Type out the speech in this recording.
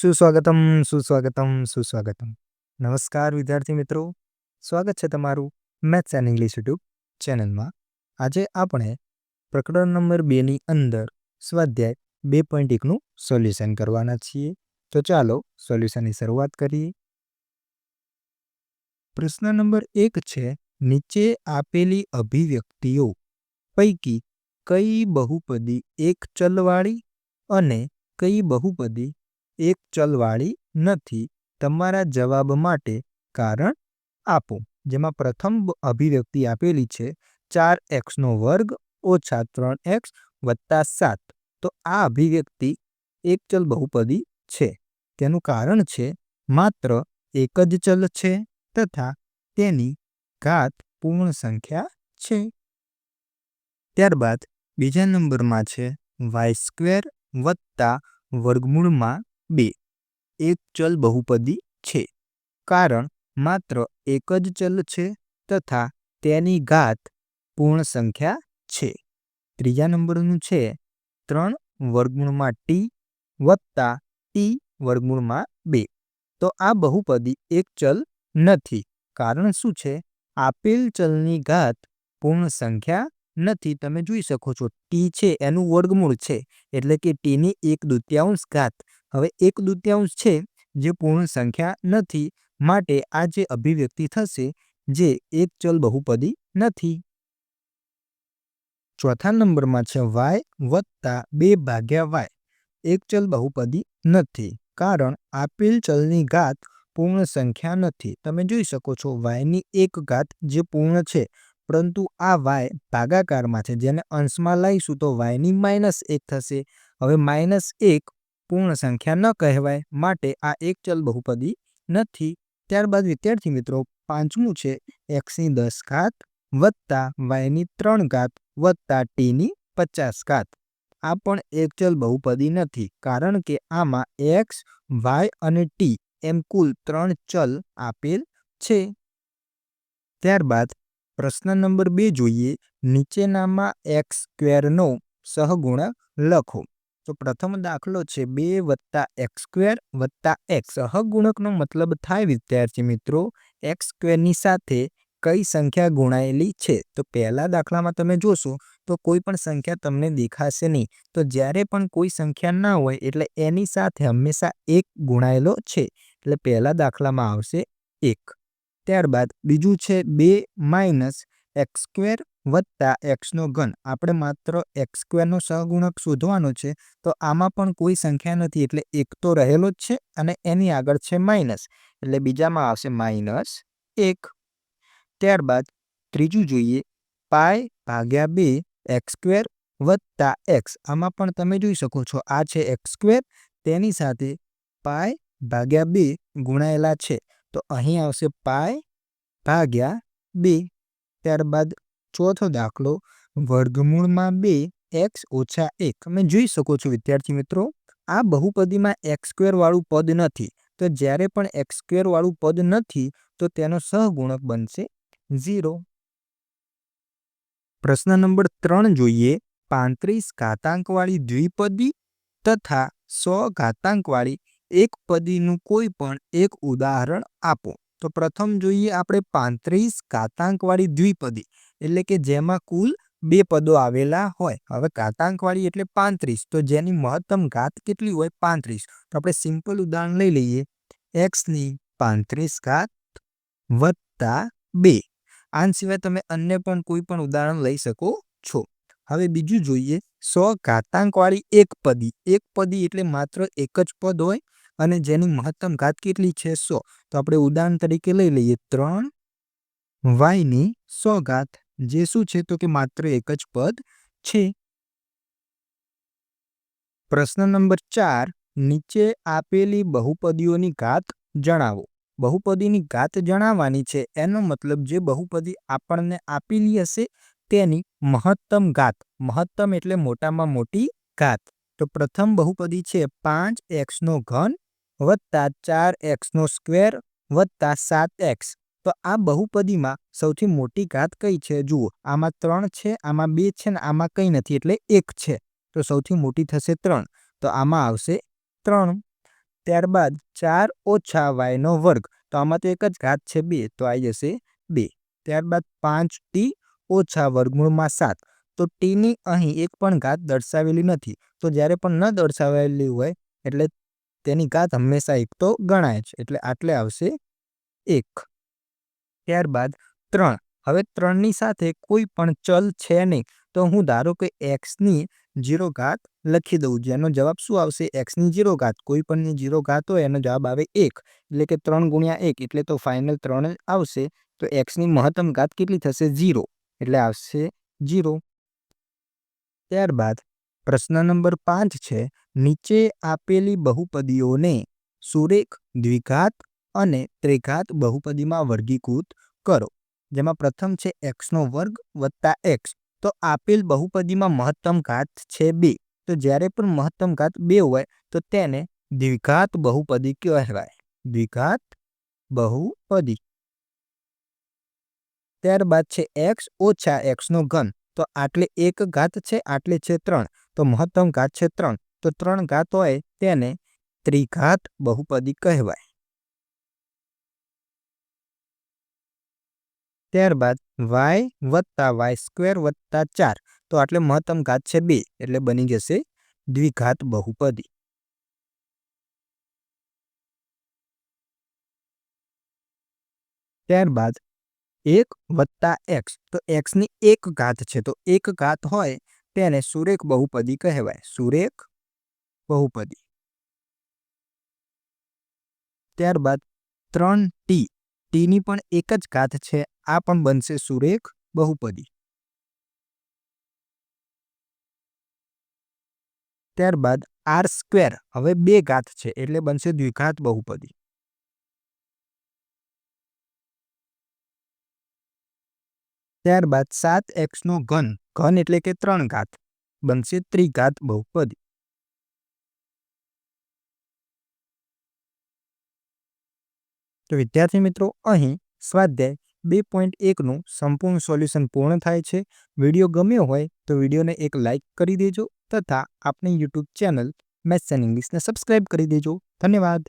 સુસ્વાગતમ સુસ્વાગતમ સુસ્વાગતમ. નમસ્કાર વિદ્યાર્થી મિત્રો. સ્વાગત છે તમારું મેથ્સ એન્ડ ઇંગ્લિશ યુટ્યુબ ચેનલમાં. આજે આપણે પ્રકરણ નંબર બેની અંદર સ્વાધ્યાય બે પોઈન્ટ એકનું સોલ્યુશન કરવાના છીએ. તો ચાલો સોલ્યુશનની શરૂઆત કરીએ. પ્રશ્ન નંબર એક છે, નીચે આપેલી અભિવ્યક્તિઓ પૈકી કઈ બહુપદી એક ચલવાળી અને કઈ બહુપદી એક ચલવાળી નથી. તમારા જવાબ માટે કારણ આપો. જેમાં પ્રથમ અભિવ્યક્તિ આપેલી છે, ચાર એક્સનો વર્ગ ઓછા ત્રણ એક્સ વત્તા સાત. તો આ અભિવ્યક્તિ એક ચલ બહુપદી છે. તેનું કારણ છે, માત્ર એક જ ચલ છે તથા તેની ઘાત પૂર્ણ સંખ્યા છે. ત્યારબાદ બીજા નંબરમાં છે, વાય સ્ક્વેર વત્તા વર્ગમૂળમાં બે એક ચલ બહુપદી છે. કારણ માત્ર એક જ ચલ છે તથા તેની ઘાત પૂર્ણ સંખ્યા છે. ત્રીજા નંબરનું છે ત્રણ વર્ગમૂળમાં ટી વત્તા ટી વર્ગમૂળમાં બે. તો આ બહુપદી એક ચલ નથી. કારણ શું છે? આપેલ ચલની ઘાત પૂર્ણ સંખ્યા નથી. તમે જોઈ શકો છો ટી છે એનું વર્ગમૂળ છે. એટલે કે ટીની એક દુત્યાંશ ઘાત હવે એક દૂત્યાંશ છે જે પૂર્ણ સંખ્યા નથી, માટે આ જે અભિવ્યક્તિ થશે, જે એક ચલ બહુપદી નથી. ચોથા નંબરમાં છે વાય વત્તા બે ભાગ્યા વાય એક ચલ બહુપદી નથી, કારણ આપેલ ચલની ઘાત પૂર્ણ સંખ્યા નથી. તમે જોઈ શકો છો વાયની એક ઘાત જે પૂર્ણ છે, પરંતુ આ વાય ભાગાકારમાં છે. જેને અંશમાં લઈશું તો વાયની માઇનસ એક થશે. હવે માઇનસ એક પૂર્ણ સંખ્યા ન કહેવાય માટે આ એક ચલ બહુપદી નથી. ત્યારબાદ વિદ્યાર્થી મિત્રો, પાંચમું છે એક્સની દસ ઘાત વત્તા વાયની ત્રણ ઘાત વત્તા ટીની પચાસ ઘાત. આ પણ એક ચલ બહુપદી નથી કારણ કે આમાં એક્સ વાય અને ટી એમ કુલ ત્રણ ચલ આપેલ છે. ત્યારબાદ પ્રશ્ન નંબર બે જોઈએ. નીચેનામાં એક્સ સ્ક્વેરનો સહગુણક લખો. તો પ્રથમ દાખલો છે બે વત્તા એક્સ સ્ક્વેર વત્તા એક્સ. સહગુણકનો મતલબ થાય, વિદ્યાર્થી મિત્રો, એક્સ સ્ક્વેરની સાથે કઈ સંખ્યા ગુણાયેલી છે? તો પહેલા દાખલામાં તમે જોશો તો કોઈ પણ સંખ્યા તમને દેખાશે નહીં. તો જ્યારે પણ કોઈ સંખ્યા ના હોય એટલે એની સાથે હંમેશા એક ગુણાયેલો છે. એટલે પહેલા દાખલામાં આવશે એક. ત્યારબાદ બીજું છે બે માઇનસ એક્સ સ્ક્વેર વત્તા એક્સનો ઘન. આપણે માત્ર એક્સ સ્ક્વેરનો સહગુણક શોધવાનો છે, તો આમાં પણ કોઈ સંખ્યા નથી, એટલે એક તો રહેલો જ છે અને એની આગળ છે માઇનસ. એટલે બીજામાં આવશે માઇનસ એક. ત્યારબાદ ત્રીજું જોઈએ, પાય ભાગ્યા બે એક્સ સ્ક્વેર વત્તા એક્સ. આમાં પણ તમે જોઈ શકો છો, આ છે એક્સ સ્ક્વેર, તેની સાથે પાય ભાગ્યા બે ગુણાયેલા છે. તો અહીં આવશે પાય ભાગ્યા બે. ત્યારબાદ ચોથો દાખલો, વર્ગમૂળમાં બે એક્સ ઓછા એક. તમે જોઈ શકો છો, વિદ્યાર્થી મિત્રો, આ બહુપદીમાં એક્સ વાળું પદ નથી. તો જ્યારે પણ એક્સ વાળું પદ નથી, તો તેનો સહગુણક બનશે ઝીરો. પ્રશ્ન નંબર ત્રણ જોઈએ. પાંત્રીસ ઘાતાંકવાળી દ્વિપદી તથા સો ઘાતાંકવાળી એક પદીનું કોઈ પણ એક ઉદાહરણ આપો. તો પ્રથમ જોઈએ આપણે પાંત્રીસ ઘાતાંકવાળી દ્વિપદી, એટલે કે જેમાં કુલ બે પદો આવેલા હોય. હવે ઘાતાંકવાળી એટલે પાંત્રીસ, તો જેની મહત્તમ ઘાત કેટલી હોય? પાંત્રીસ. તો આપણે સિમ્પલ ઉદાહરણ લઈ લઈએ. એક્સની પાંત્રીસ ઘાત વત્તા બે. આન સિવાય તમે અન્ય પણ કોઈ પણ ઉદાહરણ લઈ શકો છો. હવે બીજું જોઈએ. સો ઘાતાંકવાળી એક પદી. એક પદી એટલે માત્ર એક જ પદ હોય. અને જેની મહત્તમ ઘાત કેટલી છે સો? તો આપણે ઉદાહરણ તરીકે લઈ લઈએ, ત્રણ વાયની સો ઘાત. જે શું છે? તો કે માત્ર એક જ પદ છે. પ્રશ્ન નંબર ચાર, નીચે આપેલી બહુપદીઓની ઘાત જણાવો. બહુપદીની ઘાત જણાવવાની છે, એનો મતલબ જે બહુપદી આપણને આપેલી હશે તેની મહત્તમ ઘાત. મહત્તમ એટલે મોટામાં મોટી ઘાત. તો પ્રથમ બહુપદી છે પાંચ એક્સનો ઘન વત્તા ચાર એક્સનો સ્ક્વેર વત્તા સાત એક્સ. તો આ બહુપદીમાં સૌથી મોટી ઘાત કઈ છે? જુઓ, આમાં ત્રણ છે, આમાં બે છે ને આમાં કંઈ નથી, એટલે એક છે. તો સૌથી મોટી થશે ત્રણ. તો આમાં આવશે ત્રણ. ત્યારબાદ ચાર ઓછા વાયનો વર્ગ. તો આમાં તો એક જ ઘાત છે બે, તો આવી જશે બે. ત્યારબાદ પાંચ ટી ઓછા વર્ગમૂળમાં સાત. તો ટીની અહીં એક પણ ઘાત દર્શાવેલી નથી. તો જ્યારે પણ ન દર્શાવેલી હોય, એટલે તેની ઘાત હંમેશા એક તો ગણાય છે, એટલે આટલે આવશે એક. ત્યારબાદ ત્રણ. હવે ત્રણની સાથે કોઈ પણ ચલ છે નહીં, તો હું ધારો કે એક્સની જીરો ઘાત લખી દઉં, જેનો જવાબ શું આવશે? એક્સની જીરો ઘાત. કોઈ પણની જીરો ઘાત હોય, એનો જવાબ આવે એક. એટલે કે ત્રણ ગુણ્યા એક, એટલે તો ફાઇનલ ત્રણ જ આવશે. તો એક્સની મહત્તમ ઘાત કેટલી થશે? જીરો. એટલે આવશે જીરો. ત્યારબાદ પ્રશ્ન નંબર પાંચ છે નીચે આપેલી બહુપદીઓને સુરેખ, દ્વિઘાત અને ત્રિઘાત બહુપદીમાં વર્ગીકૃત કરો. જેમાં પ્રથમ છે એક્સનો વર્ગ વત્તા એક્સ તો આપેલ બહુપદીમાં મહત્તમ ઘાત છે બે. તો જ્યારે પણ મહત્તમ ઘાત બે હોય, તો તેને દ્વિઘાત બહુપદી કહેવાય. દ્વિઘાત બહુપદી. ત્યારબાદ છે એક્સ ઓછા એક્સનો ઘન. તો આટલે એક ઘાત છે, આટલે છે ત્રણ. તો મહત્તમ ઘાત છે ત્રણ. તો ત્રણ ઘાત હોય તેને ત્રિઘાત બહુપદી કહેવાય. ત્યારબાદ વાય વત્તા વાય સ્ક્વેર વત્તા ચાર. તો આટલે મહત્તમ ઘાત છે બે, એટલે બની જશે દ્વિઘાત બહુપદી. ત્યારબાદ એક વત્તા એક્સ તો એક્સની એક ઘાત છે, તો એક ઘાત હોય તેને સુરેખ બહુપદી કહેવાય. સુરેખ બહુપદી. ત્યારબાદ ત્રણ ટી. ટીની પણ એક જ ઘાત છે. આ પણ બનશે સુરેખ બહુપદી. ત્યારબાદ આર સ્ક્વેર હવે બે ઘાત છે એટલે બનશે દ્વિઘાત બહુપદી. ત્યારબાદ સાત એક્સનો ઘન. ઘન એટલે કે ત્રણ ઘાત. બનશે ત્રિઘાત બહુપદી. તો વિદ્યાર્થી મિત્રો, અહીં સ્વાધ્યાય બે પોઈન્ટ એકનું સંપૂર્ણ સોલ્યુશન પૂર્ણ થાય છે. વીડિયો ગમ્યો હોય તો વિડીયોને એક લાઇક કરી દેજો તથા આપણી યુટ્યુબ ચેનલ મેથ્સ એન્ડ ઇંગ્લિશને સબસ્ક્રાઇબ કરી દેજો. ધન્યવાદ.